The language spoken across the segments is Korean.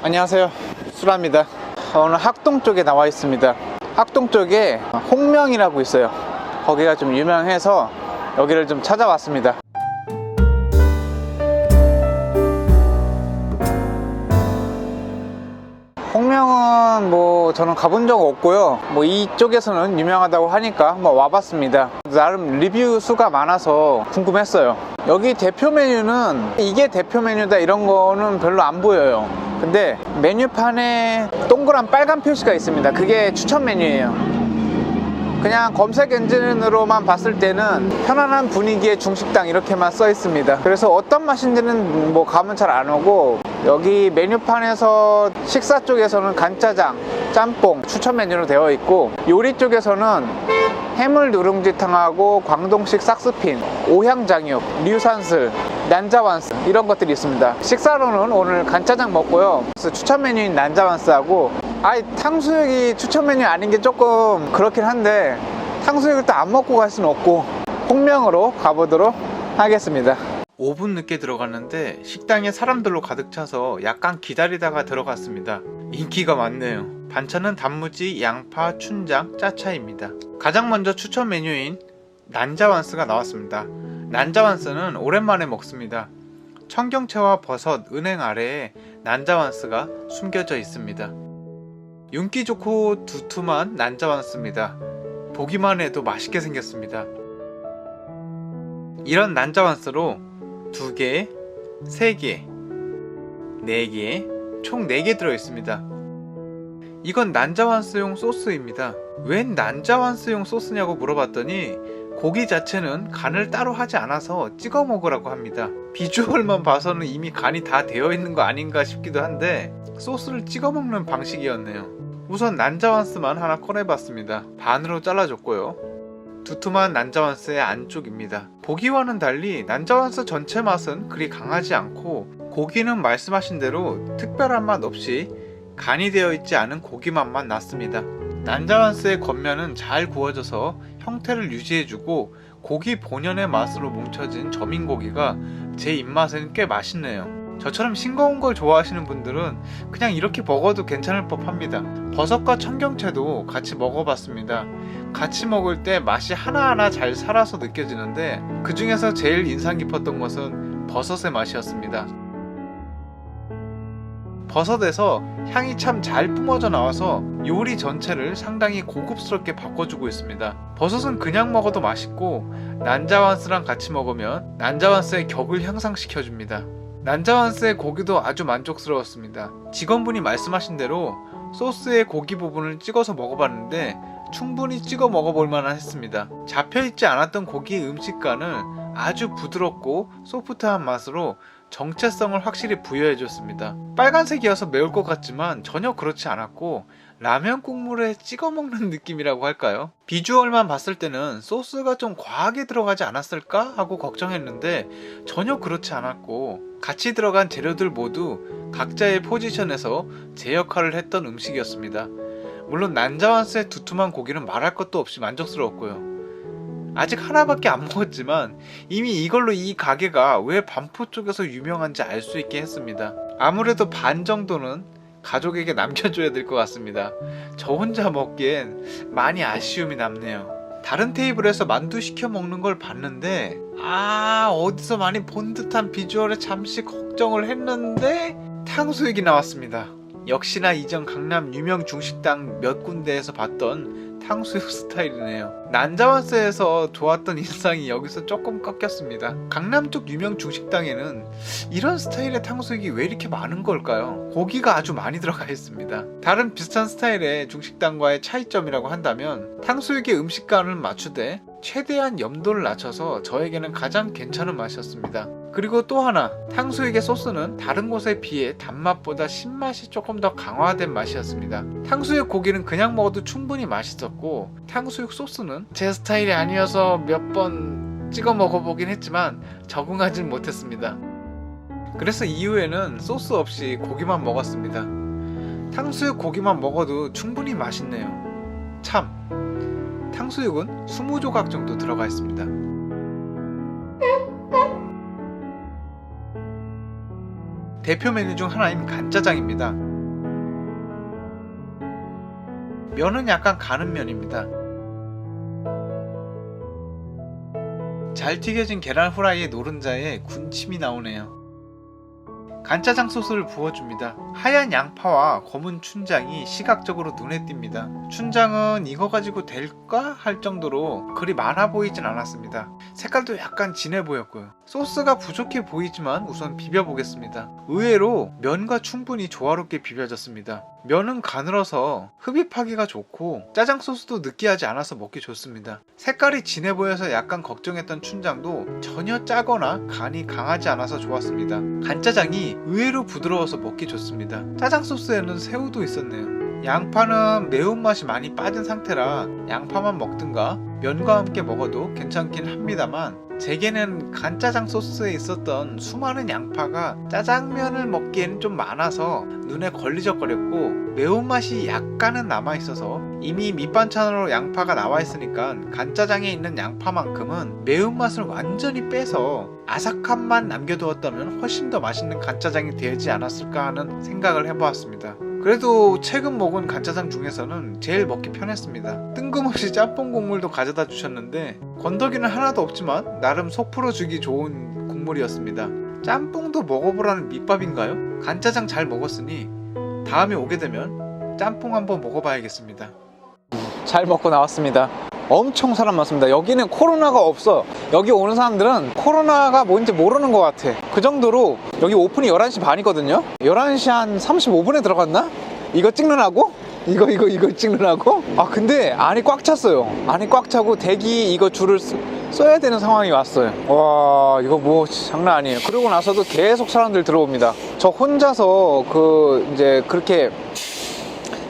안녕하세요. 수라입니다. 오늘 학동 쪽에 나와 있습니다. 학동 쪽에 홍명이라고 있어요. 거기가 좀 유명해서 여기를 좀 찾아왔습니다. 홍명은 뭐 저는 가본 적 없고요. 뭐 이쪽에서는 유명하다고 하니까 한번 와봤습니다. 나름 리뷰 수가 많아서 궁금했어요. 여기 대표 메뉴는 이게 대표 메뉴다 이런 거는 별로 안 보여요 근데 메뉴판에 동그란 빨간 표시가 있습니다 그게 추천 메뉴예요 그냥 검색 엔진으로만 봤을 때는 편안한 분위기의 중식당 이렇게만 써 있습니다. 그래서 어떤 맛인지는 뭐 감은 잘 안 오고 여기 메뉴판에서 식사 쪽에서는 간짜장, 짬뽕 추천 메뉴로 되어 있고 요리 쪽에서는 해물 누룽지탕하고 광동식 싹스핀, 오향장육, 류산슬, 난자완스 이런 것들이 있습니다. 식사로는 오늘 간짜장 먹고요. 추천 메뉴인 난자완스하고 아이 탕수육이 추천 메뉴 아닌 게 조금 그렇긴 한데 탕수육을 또 안 먹고 갈 수는 없고 홍명으로 가보도록 하겠습니다. 5분 늦게 들어갔는데 식당에 사람들로 가득 차서 약간 기다리다가 들어갔습니다. 인기가 많네요. 반찬은 단무지, 양파, 춘장, 짜차입니다. 가장 먼저 추천 메뉴인 난자완스가 나왔습니다 난자완스는 오랜만에 먹습니다 청경채와 버섯, 은행 아래에 난자완스가 숨겨져 있습니다 윤기 좋고 두툼한 난자완스입니다. 보기만 해도 맛있게 생겼습니다. 이런 난자완스로 두 개, 세 개, 네 개, 총 네 개 들어 있습니다. 이건 난자완스용 소스입니다. 웬 난자완스용 소스냐고 물어봤더니 고기 자체는 간을 따로 하지 않아서 찍어 먹으라고 합니다. 비주얼만 봐서는 이미 간이 다 되어 있는 거 아닌가 싶기도 한데 소스를 찍어 먹는 방식이었네요. 우선 난자완스만 하나 꺼내봤습니다. 반으로 잘라줬고요. 두툼한 난자완스의 안쪽입니다. 보기와는 달리 난자완스 전체 맛은 그리 강하지 않고 고기는 말씀하신 대로 특별한 맛 없이 간이 되어 있지 않은 고기 맛만 났습니다. 난자완스의 겉면은 잘 구워져서 형태를 유지해주고 고기 본연의 맛으로 뭉쳐진 저민고기가 제 입맛에는 꽤 맛있네요. 저처럼 싱거운 걸 좋아하시는 분들은 그냥 이렇게 먹어도 괜찮을 법합니다. 버섯과 청경채도 같이 먹어봤습니다. 같이 먹을 때 맛이 하나하나 잘 살아서 느껴지는데 그 중에서 제일 인상 깊었던 것은 버섯의 맛이었습니다. 버섯에서 향이 참 잘 뿜어져 나와서 요리 전체를 상당히 고급스럽게 바꿔주고 있습니다. 버섯은 그냥 먹어도 맛있고 난자완스랑 같이 먹으면 난자완스의 격을 향상시켜줍니다. 난자완스의 고기도 아주 만족스러웠습니다. 직원분이 말씀하신 대로 소스에 고기 부분을 찍어서 먹어봤는데 충분히 찍어 먹어볼 만한 했습니다. 잡혀있지 않았던 고기의 음식감을 아주 부드럽고 소프트한 맛으로 정체성을 확실히 부여해줬습니다. 빨간색이어서 매울 것 같지만 전혀 그렇지 않았고 라면 국물에 찍어 먹는 느낌이라고 할까요? 비주얼만 봤을 때는 소스가 좀 과하게 들어가지 않았을까 하고 걱정했는데 전혀 그렇지 않았고 같이 들어간 재료들 모두 각자의 포지션에서 제 역할을 했던 음식이었습니다. 물론 난자완스의 두툼한 고기는 말할 것도 없이 만족스러웠고요. 아직 하나밖에 안 먹었지만 이미 이걸로 이 가게가 왜 반포 쪽에서 유명한지 알 수 있게 했습니다. 아무래도 반 정도는 가족에게 남겨줘야 될 것 같습니다. 저 혼자 먹기엔 많이 아쉬움이 남네요. 다른 테이블에서 만두 시켜 먹는 걸 봤는데 아 어디서 많이 본 듯한 비주얼에 잠시 걱정을 했는데 탕수육이 나왔습니다. 역시나 이전 강남 유명 중식당 몇 군데에서 봤던 탕수육 스타일이네요. 난자완스에서 좋았던 인상이 여기서 조금 꺾였습니다. 강남 쪽 유명 중식당에는 이런 스타일의 탕수육이 왜 이렇게 많은 걸까요? 고기가 아주 많이 들어가 있습니다. 다른 비슷한 스타일의 중식당과의 차이점이라고 한다면 탕수육의 음식감을 맞추되 최대한 염도를 낮춰서 저에게는 가장 괜찮은 맛이었습니다. 그리고 또 하나 탕수육의 소스는 다른 곳에 비해 단맛보다 신맛이 조금 더 강화된 맛이었습니다. 탕수육 고기는 그냥 먹어도 충분히 맛있었고 탕수육 소스는 제 스타일이 아니어서 몇 번 찍어 먹어보긴 했지만 적응하진 못했습니다. 그래서 이후에는 소스 없이 고기만 먹었습니다. 탕수육 고기만 먹어도 충분히 맛있네요. 참, 탕수육은 20조각 정도 들어가 있습니다. 대표 메뉴 중 하나인 간짜장입니다. 면은 약간 가는 면입니다. 잘 튀겨진 계란 후라이의 노른자에 군침이 나오네요. 간짜장 소스를 부어줍니다. 하얀 양파와 검은 춘장이 시각적으로 눈에 띕니다. 춘장은 이거 가지고 될까 할 정도로 그리 많아 보이진 않았습니다. 색깔도 약간 진해 보였고요. 소스가 부족해 보이지만 우선 비벼보겠습니다. 의외로 면과 충분히 조화롭게 비벼졌습니다. 면은 가늘어서 흡입하기가 좋고 짜장 소스도 느끼하지 않아서 먹기 좋습니다. 색깔이 진해 보여서 약간 걱정했던 춘장도 전혀 짜거나 간이 강하지 않아서 좋았습니다. 간짜장이 의외로 부드러워서 먹기 좋습니다. 짜장 소스에는 새우도 있었네요. 양파는 매운맛이 많이 빠진 상태라 양파만 먹든가 면과 함께 먹어도 괜찮긴 합니다만 제게는 간짜장 소스에 있었던 수많은 양파가 짜장면을 먹기에는 좀 많아서 눈에 걸리적거렸고 매운맛이 약간은 남아있어서 이미 밑반찬으로 양파가 나와있으니까 간짜장에 있는 양파만큼은 매운맛을 완전히 빼서 아삭함만 남겨두었다면 훨씬 더 맛있는 간짜장이 되지 않았을까 하는 생각을 해보았습니다. 그래도 최근 먹은 간짜장 중에서는 제일 먹기 편했습니다. 뜬금없이 짬뽕 국물도 가져다 주셨는데 건더기는 하나도 없지만 나름 속 풀어주기 좋은 국물이었습니다. 짬뽕도 먹어보라는 밑밥인가요? 간짜장 잘 먹었으니 다음에 오게 되면 짬뽕 한번 먹어봐야겠습니다. 잘 먹고 나왔습니다. 엄청 사람 많습니다. 여기는 코로나가 없어. 여기 오는 사람들은 코로나가 뭔지 모르는 것 같아. 그 정도로 여기 오픈이 11시 반이거든요. 11시 한 35분에 들어갔나? 이거 찍느라고? 이거 이거 이거 찍느라고? 아 근데 안이 꽉 찼어요. 안이 꽉 차고 대기 이거 줄을 쓰- 써야 되는 상황이 왔어요. 와 이거 뭐 장난 아니에요. 그러고 나서도 계속 사람들 들어옵니다. 저 혼자서 그 이제 그렇게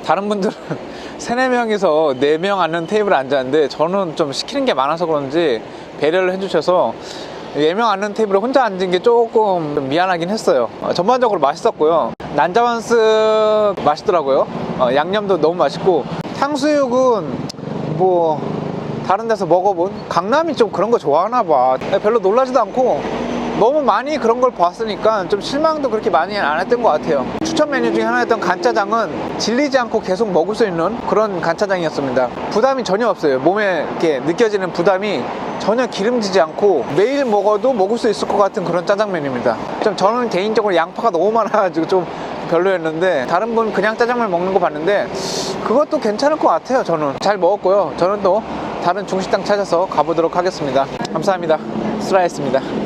다른 분들은 세네 명이서 네 명 앉는 테이블에 앉았는데 저는 좀 시키는 게 많아서 그런지 배려를 해주셔서 네명 앉는 테이블에 혼자 앉은 게 조금 좀 미안하긴 했어요. 어, 전반적으로 맛있었고요. 난자완스 맛있더라고요. 어, 양념도 너무 맛있고 탕수육은 뭐 다른 데서 먹어본 강남이 좀 그런 거 좋아하나 봐. 별로 놀라지도 않고 너무 많이 그런 걸 봤으니까 좀 실망도 그렇게 많이 안 했던 것 같아요. 추천 메뉴 중에 하나였던 간짜장은 질리지 않고 계속 먹을 수 있는 그런 간짜장이었습니다. 부담이 전혀 없어요. 몸에 이렇게 느껴지는 부담이 전혀 기름지지 않고 매일 먹어도 먹을 수 있을 것 같은 그런 짜장면입니다. 좀 저는 개인적으로 양파가 너무 많아가지고 좀 별로였는데 다른 분 그냥 짜장면 먹는 거 봤는데 그것도 괜찮을 것 같아요. 저는 잘 먹었고요. 저는 또 다른 중식당 찾아서 가보도록 하겠습니다. 감사합니다. 수라했습니다.